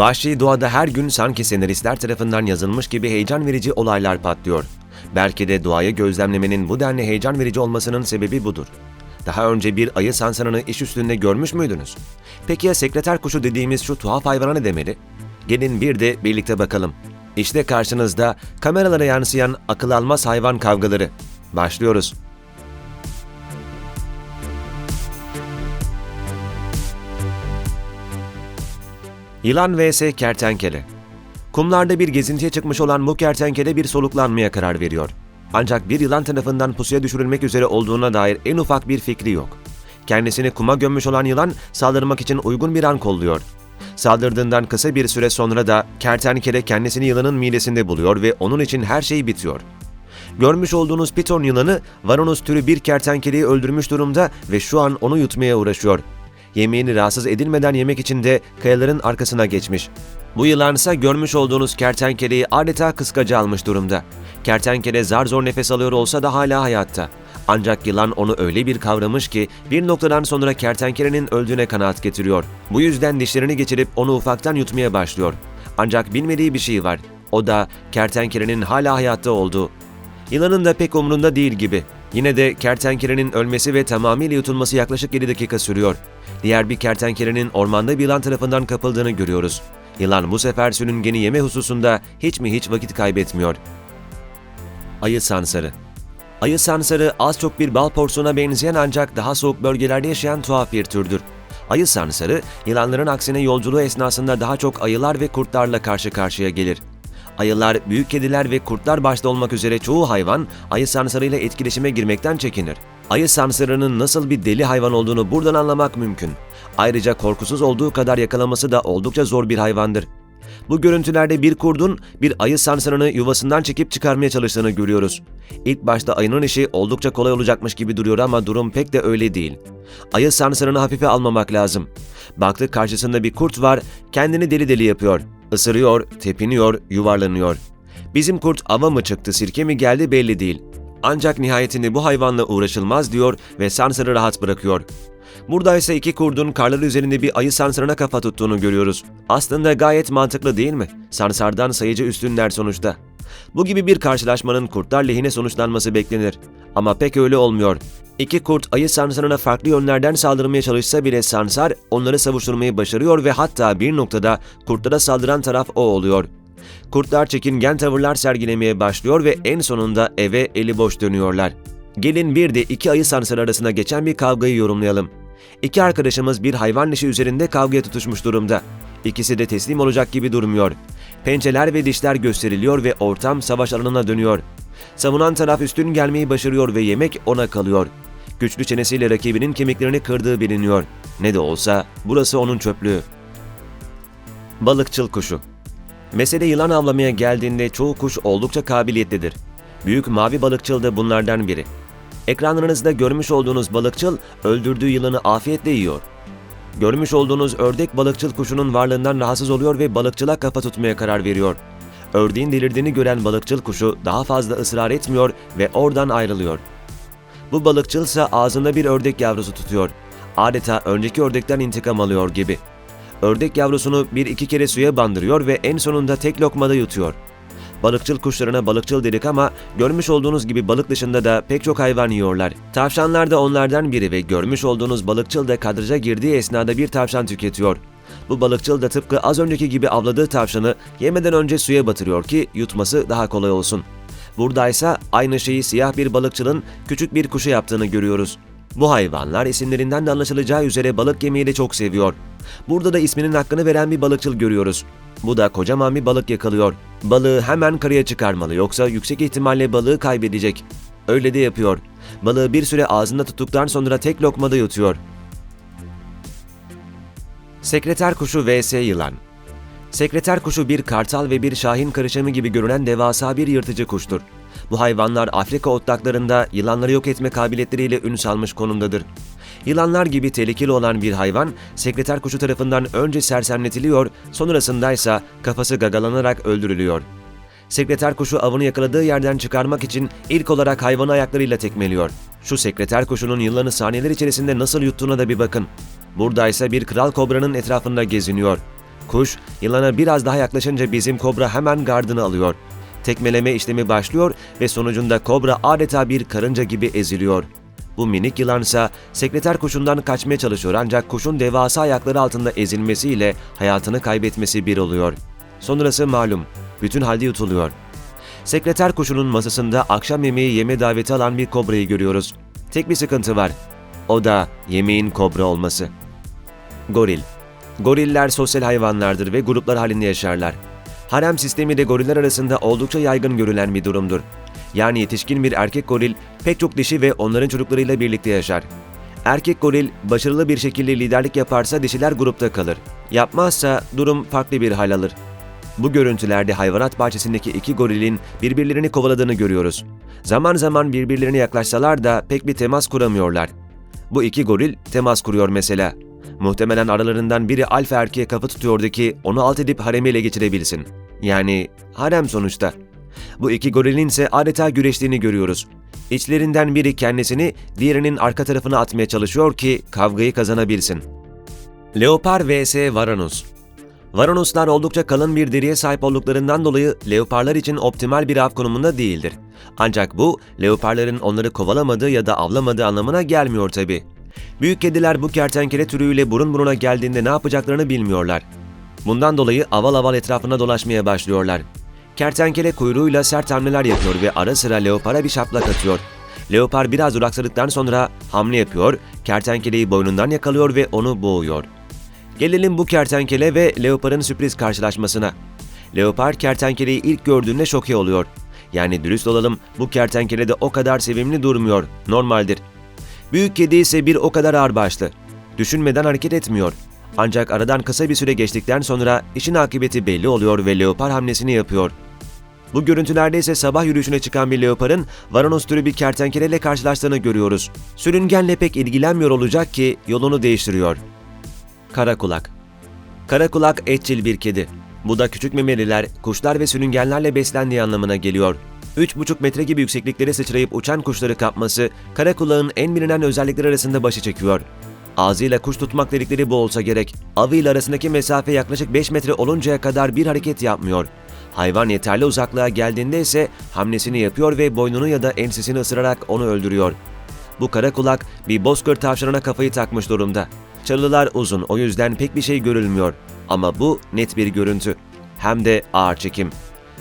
Vahşi doğada her gün sanki senaristler tarafından yazılmış gibi heyecan verici olaylar patlıyor. Belki de doğayı gözlemlemenin bu denli heyecan verici olmasının sebebi budur. Daha önce bir ayı sansarını iş üstünde görmüş müydünüz? Peki ya sekreter kuşu dediğimiz şu tuhaf hayvana ne demeli? Gelin bir de birlikte bakalım. İşte karşınızda kameralara yansıyan akıl almaz hayvan kavgaları. Başlıyoruz. Yılan vs kertenkele. Kumlarda bir gezintiye çıkmış olan bu kertenkele bir soluklanmaya karar veriyor. Ancak bir yılan tarafından pusuya düşürülmek üzere olduğuna dair en ufak bir fikri yok. Kendisini kuma gömmüş olan yılan saldırmak için uygun bir an kolluyor. Saldırdığından kısa bir süre sonra da kertenkele kendisini yılanın midesinde buluyor ve onun için her şey bitiyor. Görmüş olduğunuz piton yılanı varonus türü bir kertenkeleyi öldürmüş durumda ve şu an onu yutmaya uğraşıyor. Yemeğini rahatsız edilmeden yemek için de kayaların arkasına geçmiş. Bu yılan ise görmüş olduğunuz kertenkeleyi adeta kıskaca almış durumda. Kertenkele zar zor nefes alıyor olsa da hala hayatta. Ancak yılan onu öyle bir kavramış ki bir noktadan sonra kertenkelenin öldüğüne kanaat getiriyor. Bu yüzden dişlerini geçirip onu ufaktan yutmaya başlıyor. Ancak bilmediği bir şey var. O da kertenkelenin hala hayatta olduğu. Yılanın da pek umrunda değil gibi. Yine de kertenkelenin ölmesi ve tamamıyla yutulması yaklaşık 7 dakika sürüyor. Diğer bir kertenkelenin ormanda bir yılan tarafından kapıldığını görüyoruz. Yılan bu sefer sürüngeni yeme hususunda hiç mi hiç vakit kaybetmiyor. Ayı sansarı Ayı sansarı az çok bir bal porsuğuna benzeyen ancak daha soğuk bölgelerde yaşayan tuhaf bir türdür. Ayı sansarı, yılanların aksine yolculuğu esnasında daha çok ayılar ve kurtlarla karşı karşıya gelir. Ayılar, büyük kediler ve kurtlar başta olmak üzere çoğu hayvan ayı sansarıyla etkileşime girmekten çekinir. Ayı sansarının nasıl bir deli hayvan olduğunu buradan anlamak mümkün. Ayrıca korkusuz olduğu kadar yakalaması da oldukça zor bir hayvandır. Bu görüntülerde bir kurdun bir ayı sansarını yuvasından çekip çıkarmaya çalıştığını görüyoruz. İlk başta ayının işi oldukça kolay olacakmış gibi duruyor ama durum pek de öyle değil. Ayı sansarını hafife almamak lazım. Baktı karşısında bir kurt var, kendini deli deli yapıyor. Isırıyor, tepiniyor, yuvarlanıyor. Bizim kurt ava mı çıktı, sirke mi geldi belli değil. Ancak nihayetinde bu hayvanla uğraşılmaz diyor ve sansarı rahat bırakıyor. Burada ise iki kurdun karlar üzerinde bir ayı sansarına kafa tuttuğunu görüyoruz. Aslında gayet mantıklı değil mi? Sansardan sayıcı üstünler sonuçta. Bu gibi bir karşılaşmanın kurtlar lehine sonuçlanması beklenir. Ama pek öyle olmuyor. İki kurt ayı sansarına farklı yönlerden saldırmaya çalışsa bile sansar onları savuşturmayı başarıyor ve hatta bir noktada kurtlara saldıran taraf o oluyor. Kurtlar çekingen tavırlar sergilemeye başlıyor ve en sonunda eve eli boş dönüyorlar. Gelin bir de iki ayı sansarı arasında geçen bir kavgayı yorumlayalım. İki arkadaşımız bir hayvan dişi üzerinde kavgaya tutuşmuş durumda. İkisi de teslim olacak gibi durmuyor. Pençeler ve dişler gösteriliyor ve ortam savaş alanına dönüyor. Savunan taraf üstün gelmeyi başarıyor ve yemek ona kalıyor. Güçlü çenesiyle rakibinin kemiklerini kırdığı biliniyor. Ne de olsa burası onun çöplüğü. Balıkçıl kuşu Mesele yılan avlamaya geldiğinde çoğu kuş oldukça kabiliyetlidir. Büyük mavi balıkçıl da bunlardan biri. Ekranlarınızda görmüş olduğunuz balıkçıl öldürdüğü yılanı afiyetle yiyor. Görmüş olduğunuz ördek balıkçıl kuşunun varlığından rahatsız oluyor ve balıkçıla kafa tutmaya karar veriyor. Ördeğin delirdiğini gören balıkçıl kuşu daha fazla ısrar etmiyor ve oradan ayrılıyor. Bu balıkçıl ise ağzında bir ördek yavrusu tutuyor. Adeta önceki ördekten intikam alıyor gibi. Ördek yavrusunu bir iki kere suya bandırıyor ve en sonunda tek lokmada yutuyor. Balıkçıl kuşlarına balıkçıl dedik ama görmüş olduğunuz gibi balık dışında da pek çok hayvan yiyorlar. Tavşanlar da onlardan biri ve görmüş olduğunuz balıkçıl da kadraja girdiği esnada bir tavşan tüketiyor. Bu balıkçıl da tıpkı az önceki gibi avladığı tavşanı yemeden önce suya batırıyor ki yutması daha kolay olsun. Buradaysa aynı şeyi siyah bir balıkçılın küçük bir kuşa yaptığını görüyoruz. Bu hayvanlar isimlerinden de anlaşılacağı üzere balık yemeyi de çok seviyor. Burada da isminin hakkını veren bir balıkçıl görüyoruz. Bu da kocaman bir balık yakalıyor. Balığı hemen karaya çıkarmalı yoksa yüksek ihtimalle balığı kaybedecek. Öyle de yapıyor. Balığı bir süre ağzında tuttuktan sonra tek lokmada yutuyor. Sekreter kuşu vs yılan Sekreter kuşu bir kartal ve bir şahin karışımı gibi görünen devasa bir yırtıcı kuştur. Bu hayvanlar Afrika otlaklarında yılanları yok etme kabiliyetleriyle ün salmış konumdadır. Yılanlar gibi tehlikeli olan bir hayvan, sekreter kuşu tarafından önce sersemletiliyor, sonrasında ise kafası gagalanarak öldürülüyor. Sekreter kuşu avını yakaladığı yerden çıkarmak için ilk olarak hayvanı ayaklarıyla tekmeliyor. Şu sekreter kuşunun yılanı saniyeler içerisinde nasıl yuttuğuna da bir bakın. Burada ise bir kral kobranın etrafında geziniyor. Kuş, yılana biraz daha yaklaşınca bizim kobra hemen gardını alıyor. Tekmeleme işlemi başlıyor ve sonucunda kobra adeta bir karınca gibi eziliyor. Bu minik yılansa sekreter kuşundan kaçmaya çalışıyor ancak kuşun devasa ayakları altında ezilmesiyle hayatını kaybetmesi bir oluyor. Sonrası malum, bütün halde yutuluyor. Sekreter kuşunun masasında akşam yemeği yeme daveti alan bir kobrayı görüyoruz. Tek bir sıkıntı var. O da yemeğin kobra olması. Goril. Goriller sosyal hayvanlardır ve gruplar halinde yaşarlar. Harem sistemi de goriller arasında oldukça yaygın görülen bir durumdur. Yani yetişkin bir erkek goril pek çok dişi ve onların çocuklarıyla birlikte yaşar. Erkek goril başarılı bir şekilde liderlik yaparsa dişiler grupta kalır. Yapmazsa durum farklı bir hal alır. Bu görüntülerde hayvanat bahçesindeki iki gorilin birbirlerini kovaladığını görüyoruz. Zaman zaman birbirlerine yaklaşsalar da pek bir temas kuramıyorlar. Bu iki goril temas kuruyor mesela. Muhtemelen aralarından biri alfa erkeğe kafa tutuyordu ki onu alt edip haremi ele geçirebilsin. Yani harem sonuçta. Bu iki gorilin ise adeta güreştiğini görüyoruz. İçlerinden biri kendisini diğerinin arka tarafına atmaya çalışıyor ki kavgayı kazanabilsin. Leopar vs Varanus Varanuslar oldukça kalın bir deriye sahip olduklarından dolayı leoparlar için optimal bir av konumunda değildir. Ancak bu, leoparların onları kovalamadığı ya da avlamadığı anlamına gelmiyor tabi. Büyük kediler bu kertenkele türüyle burun buruna geldiğinde ne yapacaklarını bilmiyorlar. Bundan dolayı aval aval etrafına dolaşmaya başlıyorlar. Kertenkele kuyruğuyla sert hamleler yapıyor ve ara sıra leopara bir şaplak atıyor. Leopar biraz duraksadıktan sonra hamle yapıyor, kertenkeleyi boynundan yakalıyor ve onu boğuyor. Gelelim bu kertenkele ve leoparın sürpriz karşılaşmasına. Leopar kertenkeleyi ilk gördüğünde şoke oluyor. Yani dürüst olalım bu kertenkele de o kadar sevimli durmuyor, normaldir. Büyük kedi ise bir o kadar ağırbaşlı. Düşünmeden hareket etmiyor. Ancak aradan kısa bir süre geçtikten sonra işin akıbeti belli oluyor ve leopar hamlesini yapıyor. Bu görüntülerde ise sabah yürüyüşüne çıkan bir leoparın Varanos türü bir kertenkeleyle karşılaştığını görüyoruz. Sürüngenle pek ilgilenmiyor olacak ki yolunu değiştiriyor. Karakulak Karakulak etçil bir kedi. Bu da küçük memeliler, kuşlar ve sürüngenlerle beslendiği anlamına geliyor. 3,5 metre gibi yüksekliklere sıçrayıp uçan kuşları kapması, karakulağın en bilinen özellikleri arasında başı çekiyor. Ağzıyla kuş tutmak dedikleri bu olsa gerek. Avıyla arasındaki mesafe yaklaşık 5 metre oluncaya kadar bir hareket yapmıyor. Hayvan yeterli uzaklığa geldiğinde ise hamlesini yapıyor ve boynunu ya da ensesini ısırarak onu öldürüyor. Bu kara kulak bir bozkır tavşanına kafayı takmış durumda. Çalılar uzun o yüzden pek bir şey görülmüyor. Ama bu net bir görüntü. Hem de ağır çekim.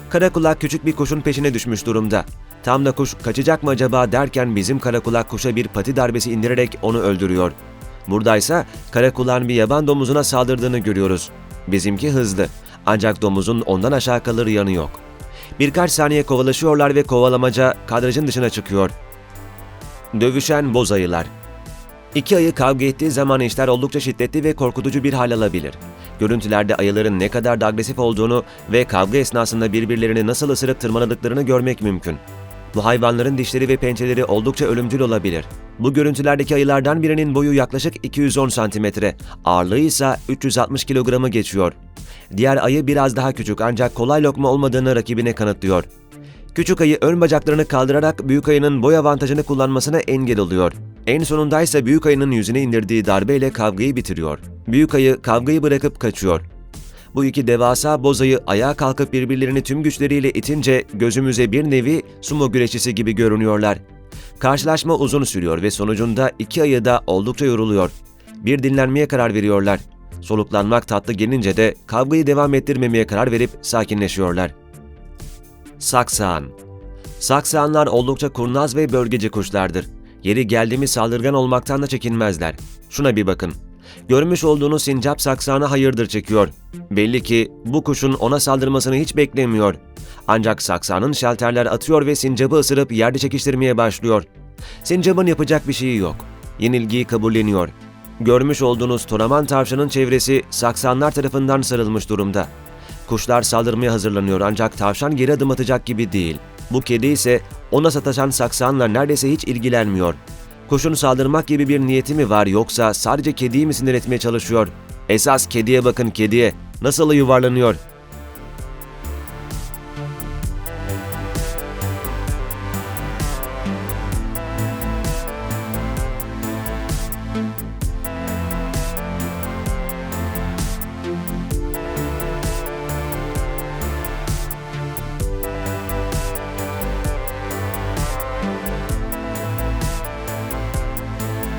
Karakulak küçük bir kuşun peşine düşmüş durumda. Tam da kuş kaçacak mı acaba derken bizim karakulak kuşa bir pati darbesi indirerek onu öldürüyor. Buradaysa karakulağın bir yaban domuzuna saldırdığını görüyoruz. Bizimki hızlı. Ancak domuzun ondan aşağı kalır yanı yok. Birkaç saniye kovalaşıyorlar ve kovalamaca kadrajın dışına çıkıyor. Dövüşen boz ayılar. İki ayı kavga ettiği zaman işler oldukça şiddetli ve korkutucu bir hal alabilir. Görüntülerde ayıların ne kadar da agresif olduğunu ve kavga esnasında birbirlerini nasıl ısırıp tırmaladıklarını görmek mümkün. Bu hayvanların dişleri ve pençeleri oldukça ölümcül olabilir. Bu görüntülerdeki ayılardan birinin boyu yaklaşık 210 santimetre, ağırlığı ise 360 kilogramı geçiyor. Diğer ayı biraz daha küçük ancak kolay lokma olmadığını rakibine kanıtlıyor. Küçük ayı ön bacaklarını kaldırarak büyük ayının boy avantajını kullanmasına engel oluyor. En sonunda ise büyük ayının yüzüne indirdiği darbeyle kavgayı bitiriyor. Büyük ayı kavgayı bırakıp kaçıyor. Bu iki devasa boz ayı ayağa kalkıp birbirlerini tüm güçleriyle itince gözümüze bir nevi sumo güreşçisi gibi görünüyorlar. Karşılaşma uzun sürüyor ve sonucunda iki ayı da oldukça yoruluyor. Bir dinlenmeye karar veriyorlar. Soluklanmak tatlı gelince de kavgayı devam ettirmemeye karar verip sakinleşiyorlar. Saksağan Saksağanlar oldukça kurnaz ve bölgeci kuşlardır. Yeri geldi mi saldırgan olmaktan da çekinmezler. Şuna bir bakın. Görmüş olduğunuz sincap saksağını hayırdır çekiyor. Belli ki bu kuşun ona saldırmasını hiç beklemiyor. Ancak saksağının şalterler atıyor ve sincabı ısırıp yerde çekiştirmeye başlıyor. Sincabın yapacak bir şeyi yok. Yenilgiyi kabulleniyor. Görmüş olduğunuz toraman tavşanın çevresi saksanlar tarafından sarılmış durumda. Kuşlar saldırmaya hazırlanıyor ancak tavşan geri adım atacak gibi değil. Bu kedi ise ona sataşan saksanla neredeyse hiç ilgilenmiyor. Kuşun saldırmak gibi bir niyeti mi var yoksa sadece kediyi mi sinir etmeye çalışıyor? Esas kediye bakın kediye. Nasıl yuvarlanıyor?